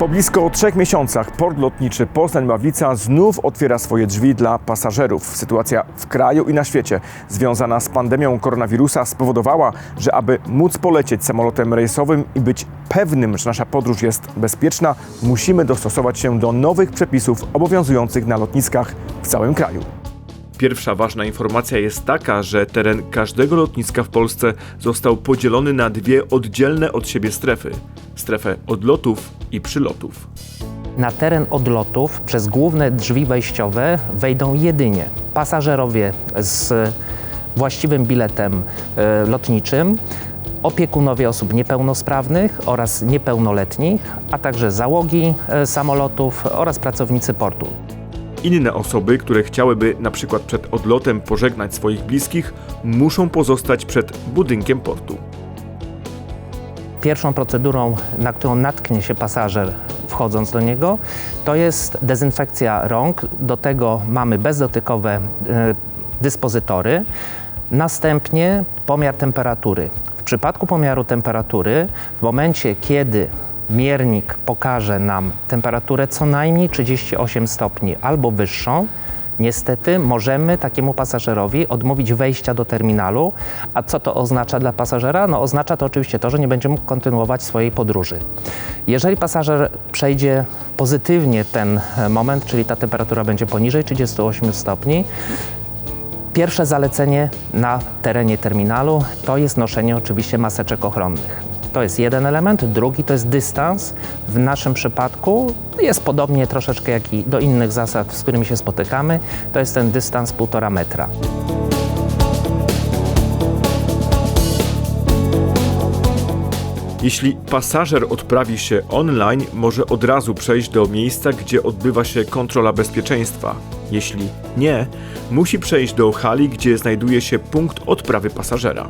Po blisko trzech miesiącach port lotniczy Poznań-Ławica znów otwiera swoje drzwi dla pasażerów. Sytuacja w kraju i na świecie związana z pandemią koronawirusa spowodowała, że aby móc polecieć samolotem rejsowym i być pewnym, że nasza podróż jest bezpieczna, musimy dostosować się do nowych przepisów obowiązujących na lotniskach w całym kraju. Pierwsza ważna informacja jest taka, że teren każdego lotniska w Polsce został podzielony na dwie oddzielne od siebie strefy: strefę odlotów i przylotów. Na teren odlotów przez główne drzwi wejściowe wejdą jedynie pasażerowie z właściwym biletem e, lotniczym, opiekunowie osób niepełnosprawnych oraz niepełnoletnich, a także załogi e, samolotów oraz pracownicy portu. Inne osoby, które chciałyby na przykład przed odlotem pożegnać swoich bliskich, muszą pozostać przed budynkiem portu. Pierwszą procedurą, na którą natknie się pasażer wchodząc do niego, to jest dezynfekcja rąk. Do tego mamy bezdotykowe e, dyspozytory. Następnie pomiar temperatury. W przypadku pomiaru temperatury, w momencie kiedy miernik pokaże nam temperaturę co najmniej 38 stopni albo wyższą, Niestety możemy takiemu pasażerowi odmówić wejścia do terminalu. A co to oznacza dla pasażera? No oznacza to oczywiście to, że nie będzie mógł kontynuować swojej podróży. Jeżeli pasażer przejdzie pozytywnie ten e, moment, czyli ta temperatura będzie poniżej 38 stopni, Pierwsze zalecenie na terenie terminalu to jest noszenie oczywiście maseczek ochronnych. To jest jeden element. Drugi to jest dystans. W naszym przypadku jest podobnie troszeczkę jak i do innych zasad, z którymi się spotykamy. To jest ten dystans półtora metra. Jeśli pasażer odprawi się online, może od razu przejść do miejsca, gdzie odbywa się kontrola bezpieczeństwa. Jeśli nie, musi przejść do hali, gdzie znajduje się punkt odprawy pasażera.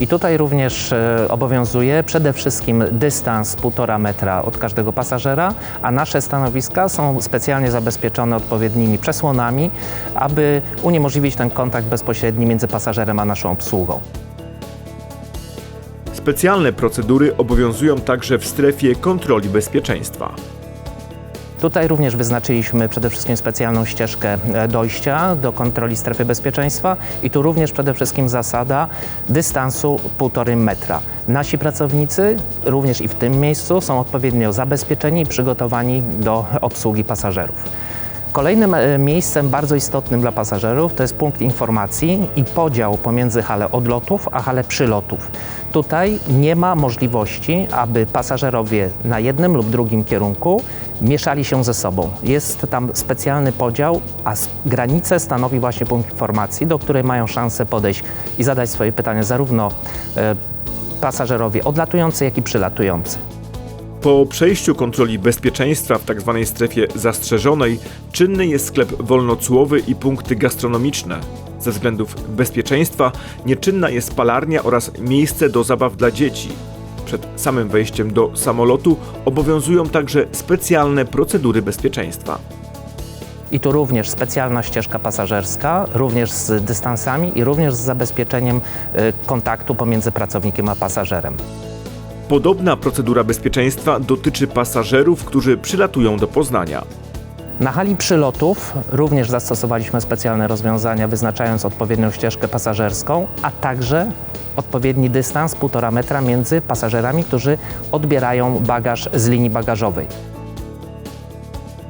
I tutaj również e, obowiązuje przede wszystkim dystans 1,5 metra od każdego pasażera, a nasze stanowiska są specjalnie zabezpieczone odpowiednimi przesłonami, aby uniemożliwić ten kontakt bezpośredni między pasażerem a naszą obsługą. Specjalne procedury obowiązują także w strefie kontroli bezpieczeństwa. Tutaj również wyznaczyliśmy przede wszystkim specjalną ścieżkę e, dojścia do kontroli strefy bezpieczeństwa i tu również przede wszystkim zasada dystansu 1,5 metra. Nasi pracownicy również i w tym miejscu są odpowiednio zabezpieczeni i przygotowani do obsługi pasażerów. Kolejnym e, miejscem bardzo istotnym dla pasażerów to jest punkt informacji i podział pomiędzy halę odlotów a halę przylotów. Tutaj nie ma możliwości, aby pasażerowie na jednym lub drugim kierunku mieszali się ze sobą. Jest tam specjalny podział, a granicę stanowi właśnie punkt informacji, do której mają szansę podejść i zadać swoje pytania zarówno e, pasażerowie odlatujący, jak i przylatujący. Po przejściu kontroli bezpieczeństwa w tzw. strefie zastrzeżonej, czynny jest sklep wolnocłowy i punkty gastronomiczne. Ze względów bezpieczeństwa nieczynna jest palarnia oraz miejsce do zabaw dla dzieci. Przed samym wejściem do samolotu obowiązują także specjalne procedury bezpieczeństwa. I tu również specjalna ścieżka pasażerska, również z dystansami i również z zabezpieczeniem y, kontaktu pomiędzy pracownikiem a pasażerem. Podobna procedura bezpieczeństwa dotyczy pasażerów, którzy przylatują do Poznania. Na hali przylotów również zastosowaliśmy specjalne rozwiązania, wyznaczając odpowiednią ścieżkę pasażerską, a także odpowiedni dystans 1,5 metra między pasażerami, którzy odbierają bagaż z linii bagażowej.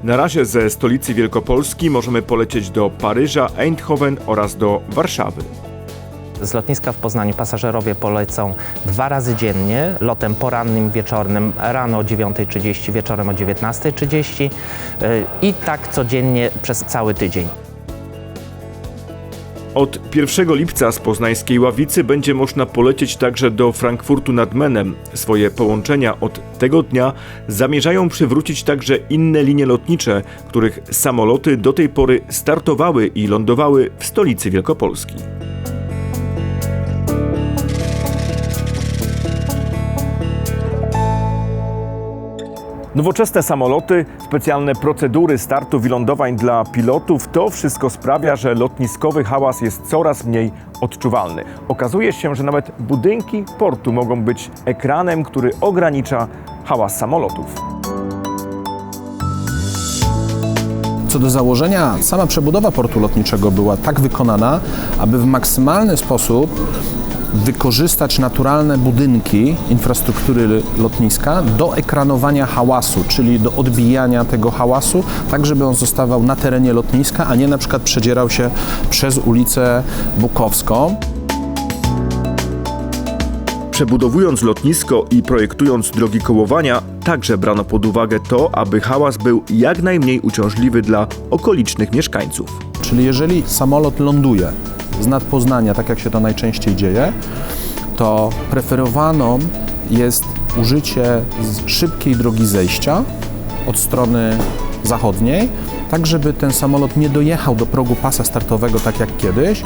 Na razie ze stolicy Wielkopolski możemy polecieć do Paryża, Eindhoven oraz do Warszawy. Z lotniska w Poznaniu pasażerowie polecą dwa razy dziennie, lotem porannym, wieczornym, rano o 9.30, wieczorem o 19.30 y, i tak codziennie przez cały tydzień. Od 1 lipca z poznańskiej Ławicy będzie można polecieć także do Frankfurtu nad Menem. Swoje połączenia od tego dnia zamierzają przywrócić także inne linie lotnicze, których samoloty do tej pory startowały i lądowały w stolicy Wielkopolski. Nowoczesne samoloty, specjalne procedury startów i lądowań dla pilotów to wszystko sprawia, że lotniskowy hałas jest coraz mniej odczuwalny. Okazuje się, że nawet budynki portu mogą być ekranem, który ogranicza hałas samolotów. co do założenia, sama przebudowa portu lotniczego była tak wykonana, aby w maksymalny sposób wykorzystać naturalne budynki infrastruktury lotniska do ekranowania hałasu, czyli do odbijania tego hałasu, tak żeby on zostawał na terenie lotniska, a nie na przykład przedzierał się przez ulicę Bukowską. Przebudowując lotnisko i projektując drogi kołowania, także brano pod uwagę to, aby hałas był jak najmniej uciążliwy dla okolicznych mieszkańców. Czyli jeżeli samolot ląduje z nad Poznania, tak jak się to najczęściej dzieje, to preferowaną jest użycie szybkiej drogi zejścia od strony zachodniej, tak żeby ten samolot nie dojechał do progu pasa startowego tak jak kiedyś,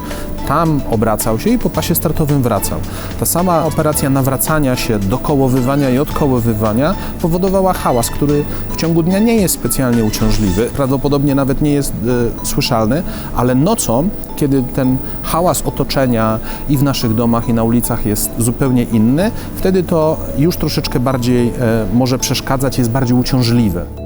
tam obracał się i po pasie startowym wracał. Ta sama operacja nawracania się, dokołowywania i odkołowywania powodowała hałas, który w ciągu dnia nie jest specjalnie uciążliwy, prawdopodobnie nawet nie jest e, słyszalny, ale nocą, kiedy ten hałas otoczenia i w naszych domach i na ulicach jest zupełnie inny, wtedy to już troszeczkę bardziej e, może przeszkadzać, jest bardziej uciążliwe.